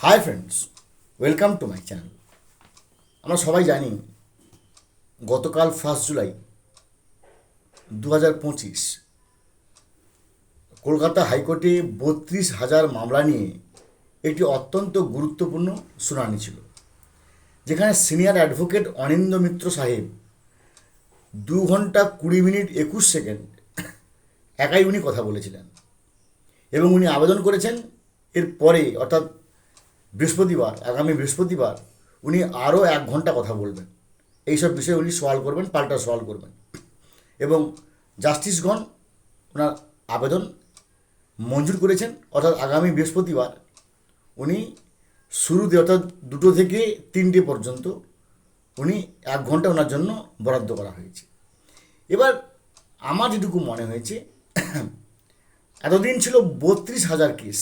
Hi friends welcome to my channel আমরা সবাই জানি গতকাল ফার্স্ট জুলাই দু হাজার পঁচিশ কলকাতা হাইকোর্টে বত্রিশ হাজার মামলা নিয়ে একটি অত্যন্ত গুরুত্বপূর্ণ শুনানি ছিল, যেখানে সিনিয়র অ্যাডভোকেট অনিন্দ মিত্র সাহেব দু ঘণ্টা কুড়ি মিনিট একুশ সেকেন্ড একাই উনি কথা বলেছিলেন এবং উনি আবেদন করেছেন এর পরে অর্থাৎ বৃহস্পতিবার, আগামী বৃহস্পতিবার উনি আরও এক ঘণ্টা কথা বলবেন। এইসব বিষয়ে উনি সওয়াল করবেন, পাল্টা সওয়াল করবেন। এবং জাস্টিসগণ ওনার আবেদন মঞ্জুর করেছেন, অর্থাৎ আগামী বৃহস্পতিবার উনি শুরুতে অর্থাৎ দুটো থেকে তিনটে পর্যন্ত উনি এক ঘণ্টা ওনার জন্য বরাদ্দ করা হয়েছে। এবার আমার যেটুকু মনে হয়েছে, এতদিন ছিল বত্রিশ হাজার কেস।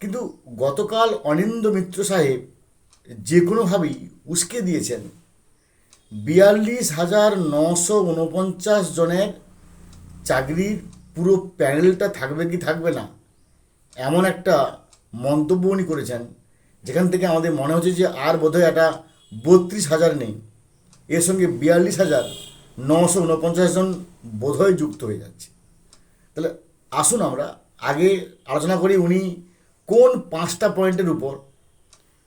কিন্তু গতকাল অনিন্দ মিত্র সাহেব যে কোনোভাবেই উস্কে দিয়েছেন। বিয়াল্লিশ হাজার নশো উনপঞ্চাশ জনের চাকরির পুরো প্যানেলটা থাকবে কি থাকবে না, এমন একটা মন্তব্য উনি করেছেন, যেখান থেকে আমাদের মনে হচ্ছে যে আর বোধহয় একটা বত্রিশ হাজার নেই। এর সঙ্গে বিয়াল্লিশ হাজার নশো উনপঞ্চাশ জন বোধহয় যুক্ত হয়ে যাচ্ছে। তাহলে আসুন আমরা আগে আলোচনা করি উনি কোন পাঁচটা পয়েন্টের উপর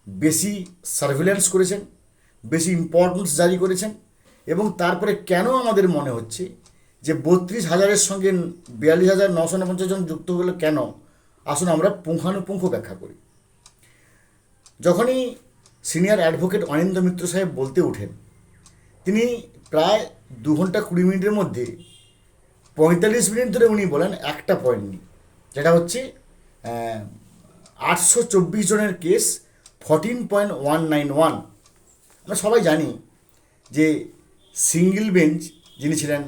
বেশি সার্ভিলেন্স করেছেন, বেশি ইম্পর্টেন্স জারি করেছেন এবং তারপরে কেন আমাদের মনে হচ্ছে যে বত্রিশ হাজারের সঙ্গে বিয়াল্লিশ হাজার নশো উনপঞ্চাশ জন যুক্ত হলো কেন? আসুন আমরা পুঙ্খানুপুঙ্খ ব্যাখ্যা করি। যখনই সিনিয়র অ্যাডভোকেট অনিন্দ মিত্র সাহেব বলতে ওঠেন, তিনি প্রায় দু ঘণ্টা কুড়ি মিনিটের মধ্যে পঁয়তাল্লিশ মিনিট ধরে উনি বলেন একটা পয়েন্ট নিয়ে যেটা হচ্ছে আটশো চব্বিশ জনের case fourteen point one nine one আমরা সবাই জানি যে সিঙ্গেল বেঞ্চ যিনি ছিলেন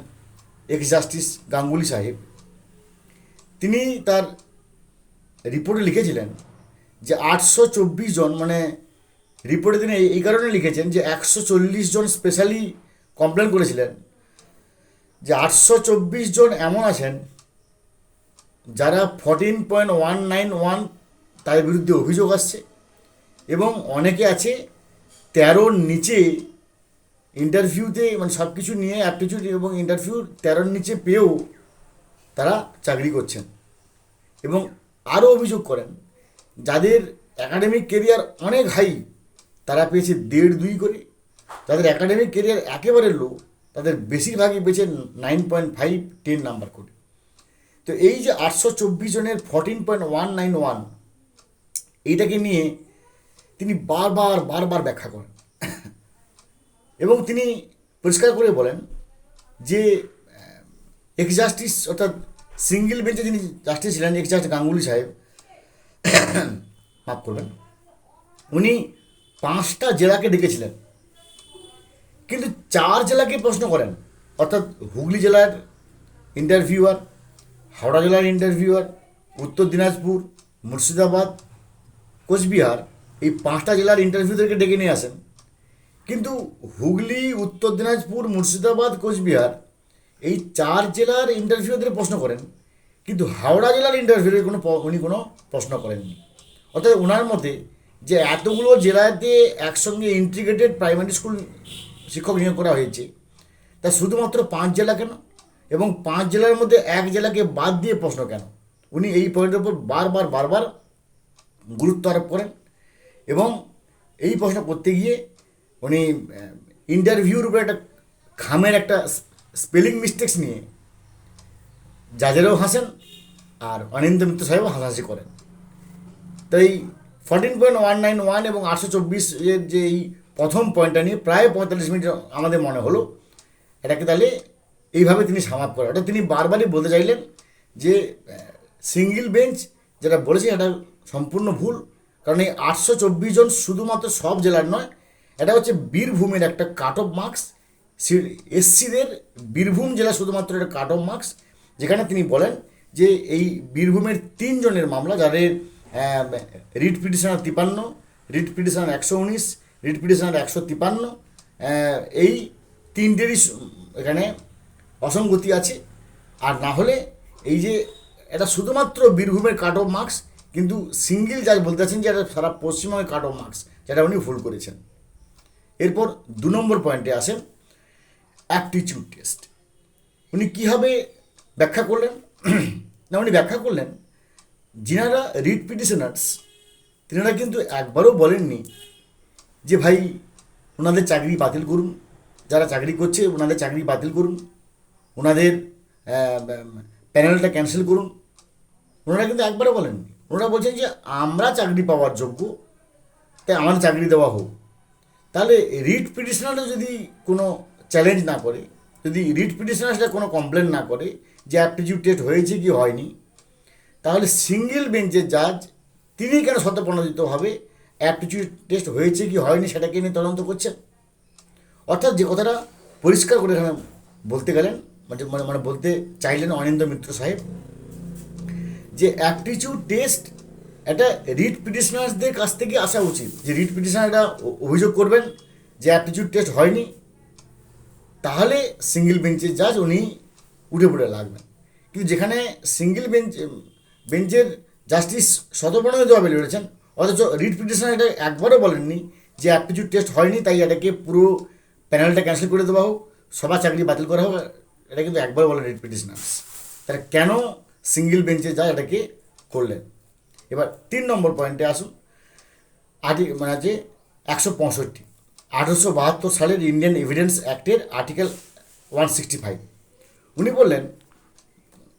এক্স জাস্টিস গাঙ্গুলি সাহেব, তিনি তার রিপোর্টে লিখেছিলেন যে আটশো চব্বিশ জন মানে রিপোর্টে তিনি এই- কারণে লিখেছেন যে একশো চল্লিশ জন স্পেশালি কমপ্লেন করেছিলেন যে আটশো চব্বিশ জন এমন আছেন যারা fourteen point one nine one তাদের বিরুদ্ধে অভিযোগ আসছে। এবং অনেকে আছে তেরোর নিচে ইন্টারভিউতে মানে সব কিছু নিয়ে অ্যাপটিটিউড এবং ইন্টারভিউ তেরোর নিচে পেয়েও তারা চাকরি করছেন। এবং আরও অভিযোগ করেন, যাদের অ্যাকাডেমিক কেরিয়ার অনেক হাই তারা পেয়েছে দেড় দুই করে। যাদের অ্যাকাডেমিক কেরিয়ার একেবারে লো তাদের বেশিরভাগই পেয়েছে nine point five ten number করে। তো এই যে আটশো চব্বিশ জনের fourteen point one nine one এইটাকে নিয়ে তিনি বারবার বারবার ব্যাখ্যা করেন। এবং তিনি পরিষ্কার করে বলেন যে এক্স জাস্টিস অর্থাৎ সিঙ্গেল বেঞ্চে যিনি জাস্টিস ছিলেন এক্স জাস্টিস গাঙ্গুলি সাহেব, মাফ করবেন, উনি পাঁচটা জেলাকে ডেকেছিলেন। কিন্তু চার জেলাকে প্রশ্ন করেন। অর্থাৎ হুগলি জেলার ইন্টারভিউয়ার হাওড়া জেলার ইন্টারভিউয়ার উত্তর দিনাজপুর, মুর্শিদাবাদ কোচবিহার এই পাঁচটা জেলার ইন্টারভিউদেরকে ডেকে নিয়ে আসেন। কিন্তু হুগলি, উত্তর দিনাজপুর, মুর্শিদাবাদ, কোচবিহার এই চার জেলার ইন্টারভিউদের প্রশ্ন করেন। কিন্তু হাওড়া জেলার ইন্টারভিউয়ের কোনো উনি কোনো প্রশ্ন করেননি। অর্থাৎ ওনার মতে যে এতগুলো জেলাতে একসঙ্গে ইন্টিগ্রেটেড প্রাইমারি স্কুল শিক্ষক নিয়োগ করা হয়েছে, তা শুধুমাত্র পাঁচ জেলা কেন? এবং পাঁচ জেলার মধ্যে এক জেলাকে বাদ দিয়ে প্রশ্ন কেন? উনি এই পয়েন্টের উপর বারবার বারবার গুরুত্ব আরোপ করেন এবং এই প্রশ্ন করতে গিয়ে উনি ইন্টারভিউর উপরে একটা খামের একটা স্পেলিং মিস্টেক্স নিয়ে জাজেরাও হাসেন আর অনিন্দ মিত্র সাহেবও হাসাহাসি করেন। তো এই fourteen point one nine one এবং আটশো চব্বিশের যে এই প্রথম পয়েন্টটা নিয়ে প্রায় পঁয়তাল্লিশ মিনিট আমাদের মনে হলো, এটাকে তাহলে এইভাবে তিনি সামাপ করেন। ওটা তিনি বারবারই বলতে চাইলেন যে সিঙ্গেল বেঞ্চ যেটা বলেছে এটা সম্পূর্ণ ভুল। কারণ এই আটশো চব্বিশ জন শুধুমাত্র সব জেলার নয়, এটা হচ্ছে বীরভূমের একটা কাট অফ মার্কস এসসিদের বীরভূম জেলা শুধুমাত্র একটা কাট অফ মার্কস যেখানে তিনি বলেন যে এই বীরভূমের তিনজনের মামলা, যাদের রিট পিটিশনার তিপান্ন, রিট পিটিশনার একশো উনিশ, রিট পিটিশনার একশো তিপান্ন এই তিনটেরই এখানে অসঙ্গতি আছে। আর না হলে এই যে এটা শুধুমাত্র বীরভূমের কাট অফ মার্কস কিন্তু সিঙ্গেল জাজ বলতে যে এটা সারা পশ্চিমবঙ্গে কাট অফ মার্কস, যেটা উনি ভুল করেছেন। এরপর দু নম্বর পয়েন্টে আসেন অ্যাপটিচিউড টেস্ট উনি কীভাবে ব্যাখ্যা করলেন? না, উনি ব্যাখ্যা করলেন, যিনারা রিট পিটিশনার্স তিনারা কিন্তু একবারও বলেননি যে, ভাই, ওনাদের চাকরি বাতিল করুন। যারা চাকরি করছে, ওনাদের চাকরি বাতিল করুন। ওনাদের প্যানেলটা ক্যান্সেল করুন। ওনারা কিন্তু একবারও বলেননি। ওনারা বলছেন যে আমরা চাকরি পাওয়ার যোগ্য, তাই আমার চাকরি দেওয়া হোক। তাহলে রিট পিটিশনারও যদি কোনো চ্যালেঞ্জ না করে, যদি রিট পিটিশনার্সরা কোনো কমপ্লেন না করে যে অ্যাপটিচিউড টেস্ট হয়েছে কি হয়নি, তাহলে সিঙ্গেল বেঞ্চের জাজ, তিনি কেন শতপ্রণোদিতভাবে অ্যাপটিচিউড টেস্ট হয়েছে কি হয়নি সেটাকে নিয়ে তদন্ত করছেন। অর্থাৎ যে কথাটা পরিষ্কার করে এখানে বলতে গেলেন মানে মানে মানে বলতে চাইলেন অনিন্দ মিত্র সাহেব যে অ্যাপটিচিউড টেস্ট একটা রিট পিটিশনার্সদের কাছ থেকে আসা উচিত। যে রিট পিটিশনাররা অভিযোগ করবেন যে অ্যাপটিচিউড টেস্ট হয়নি, তাহলে সিঙ্গেল বেঞ্চের জাজ উনি উঠে পড়ে লাগবেন কিন্তু যেখানে সিঙ্গেল বেঞ্চ বেঞ্চের জাস্টিস শতপ্রণোদিতভাবে লড়েছেন অথচ রিট পিটিশনার এটা একবারও বলেননি যে অ্যাপটিচিউড টেস্ট হয়নি, তাই এটাকে পুরো প্যানেলটা ক্যান্সেল করে দেওয়া হোক সবার চাকরি বাতিল করা হোক, এটা কিন্তু একবার বলেন রিট পিটিশনার্স তারা কেন সিঙ্গেল বেঞ্চে যায় এটাকে করলেন। এবার তিন নম্বর পয়েন্টে আসুন। আর্টি মানে আছে একশো পঁয়ষট্টি। আঠেরোশো বাহাত্তর সালের ইন্ডিয়ান এভিডেন্স অ্যাক্টের আর্টিকেল ওয়ান সিক্সটি ফাইভ উনি বললেন,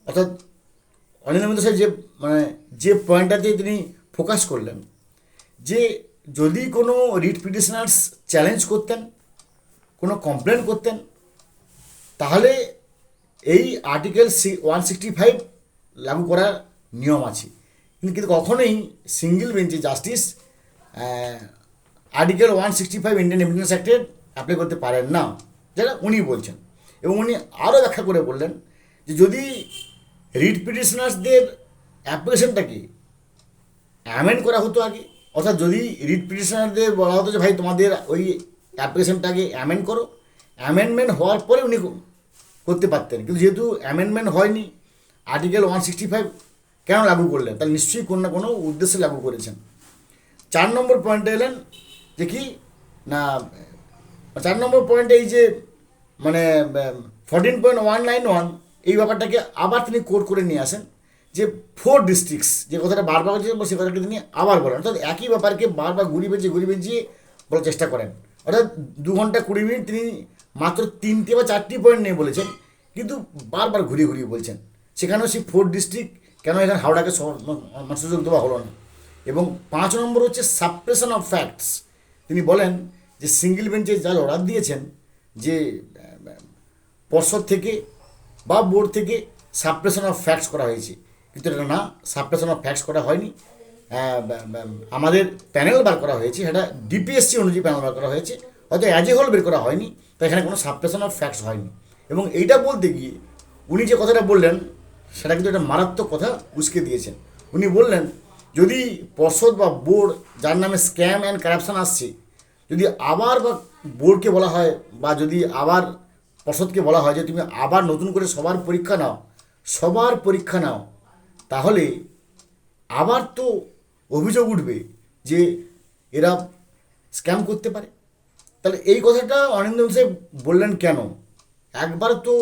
অর্থাৎ অনিন্দ সাহেব যে মানে যে পয়েন্টটাতে তিনি ফোকাস করলেন, যে যদি কোনো রিট পিটিশনার্স চ্যালেঞ্জ করতেন, কোনো কমপ্লেন করতেন, তাহলে এই article C one sixty five লাগু করার নিয়ম আছে। কিন্তু কখনোই সিঙ্গেল বেঞ্চে justice article one sixty five Indian evidence অ্যাক্টের apply করতে পারেন না, যেটা উনি বলছেন। এবং উনি আরও ব্যাখ্যা করে বললেন যে যদি রিট পিটিশনার্সদের অ্যাপ্লিকেশনটাকে অ্যামেন্ড করা হতো আগে, অর্থাৎ যদি রিট পিটিশনারদের বলা হতো যে, ভাই, তোমাদের ওই অ্যাপ্লিকেশনটাকে অ্যামেন্ড করো। অ্যামেন্ডমেন্ট হওয়ার পরে উনি করতে পারতেন। কিন্তু যেহেতু অ্যামেন্ডমেন্ট হয়নি আর্টিকেল ওয়ান সিক্সটি ফাইভ কেন লাগু করলেন? তাহলে নিশ্চয়ই কোনো না কোনো উদ্দেশ্যে লাগু করেছেন। চার নম্বর পয়েন্টে এলেন যে কি? না, চার নম্বর পয়েন্টে এই যে মানে fourteen point one nine one এই ব্যাপারটাকে আবার তিনি কোট করে নিয়ে আসেন যে ফোর ডিস্ট্রিক্টস যে কথাটা বারবার হচ্ছে সে কথাটা তিনি আবার বলেন। অর্থাৎ একই ব্যাপারকে বারবার ঘুরি বেঁচিয়ে ঘুরি বেঁচিয়ে বলার চেষ্টা করেন। অর্থাৎ দু ঘণ্টা কুড়ি মিনিট তিনি মাত্র তিনটে বা চারটি পয়েন্ট নিয়ে বলেছেন, কিন্তু বারবার ঘুরিয়ে ঘুরিয়ে বলছেন। সেখানেও সেই ফোর ডিস্ট্রিক্ট, কেন এখানে হাওড়াকে সুযোগ দেওয়া হলো না। এবং পাঁচ নম্বর হচ্ছে সাপ্রেশন অফ ফ্যাক্টস। তিনি বলেন যে সিঙ্গেল বেঞ্চে যা অর্ডার দিয়েছেন, যে পর্ষদ থেকে বা বোর্ড থেকে সাপ্রেশন অফ ফ্যাক্টস করা হয়েছে। কিন্তু এটা না, সাপ্রেশন অফ ফ্যাক্টস করা হয়নি। আমাদের প্যানেল বার করা হয়েছে, সেটা ডিপিএসসি অনুযায়ী প্যানেল বার করা হয়েছে। হয়তো অ্যাজ এ হোল বের করা হয়নি, তাই এখানে কোনো সাপ্রেশন অফ ফ্যাক্টস হয়নি। এবং এইটা বলতে গিয়ে উনি যে কথাটা বললেন সেটা কিন্তু একটা মারাত্মক কথা উস্কে দিয়েছেন। উনি বললেন, যদি পর্ষদ বা বোর্ড যার নামে স্ক্যাম অ্যান্ড কারাপশান আসছে, যদি আবার বা বোর্ডকে বলা হয় বা যদি আবার পর্ষদকে বলা হয় যে তুমি আবার নতুন করে সবার পরীক্ষা নাও, সবার পরীক্ষা নাও, তাহলে আবার তো অভিযোগ উঠবে যে এরা স্ক্যাম করতে পারে। তাহলে এই কথাটা অনিন্দ সাহেব বললেন কেন? একবার তো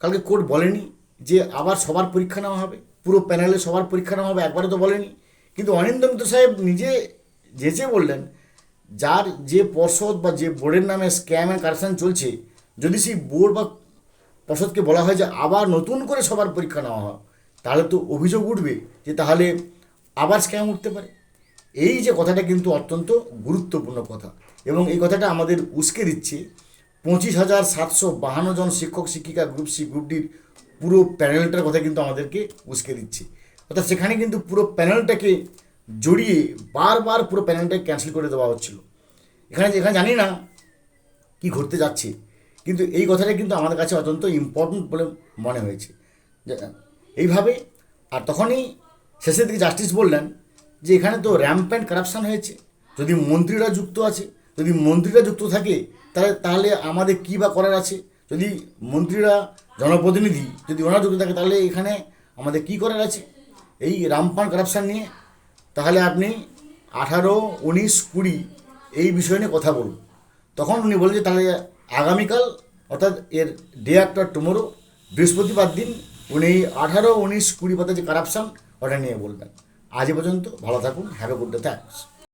কালকে কোর্ট বলেনি। যে আবার সবার পরীক্ষা নেওয়া হবে, পুরো প্যানেলে সবার পরীক্ষা নেওয়া হবে একবারও তো বলেনি। কিন্তু অনিন্দ মিত্র সাহেব নিজে যেচে বললেন, যার যে পর্ষদ বা যে বোর্ডের নামে স্ক্যাম অ্যান্ড কারেকশন চলছে, যদি সেই বোর্ড বা পর্ষদকে বলা হয় যে আবার নতুন করে সবার পরীক্ষা নেওয়া হয়, তাহলে তো অভিযোগ উঠবে যে তাহলে আবার স্ক্যাম উঠতে পারে। এই যে কথাটা কিন্তু অত্যন্ত গুরুত্বপূর্ণ কথা এবং এই কথাটা আমাদের উস্কে দিচ্ছে পঁচিশ হাজার সাতশো বাহান্ন জন শিক্ষক, শিক্ষিকা গ্রুপ সি গ্রুপ ডির পুরো প্যানেলটার কথা কিন্তু আমাদেরকে উস্কে দিচ্ছে। অর্থাৎ সেখানে কিন্তু পুরো প্যানেলটাকে জড়িয়ে বারবার পুরো প্যানেলটাকে ক্যান্সেল করে দেওয়া হচ্ছিল। এখানে এখানে জানি না কি ঘটতে যাচ্ছে, কিন্তু এই কথাটা কিন্তু আমাদের কাছে অত্যন্ত ইম্পর্ট্যান্ট বলে মনে হয়েছে। এইভাবে, আর তখনই শেষের দিকে জাস্টিস বললেন যে, এখানে তো র্যাম্প অ্যান্ড কারাপশান হয়েছে। যদি মন্ত্রীরা যুক্ত আছে, যদি মন্ত্রীরা যুক্ত থাকে, তাহলে তাহলে আমাদের কী বা করার আছে? যদি মন্ত্রীরা জনপ্রতিনিধি যদি ওনারা যুক্ত থাকে, তাহলে এখানে আমাদের কী করার আছে? এই রামপান কারাপশান নিয়ে, তাহলে আপনি আঠারো, উনিশ, কুড়ি এই বিষয় নিয়ে কথা বলুন। তখন উনি বলেন যে, তাহলে আগামীকাল, অর্থাৎ এর ডে আফটার টুমোরো বৃহস্পতিবার দিন উনি এই আঠারো, উনিশ, কুড়ি পাতা যে কারাপশান ওটা নিয়ে বলবেন। আজ পর্যন্ত, ভালো থাকুন have a good day thanks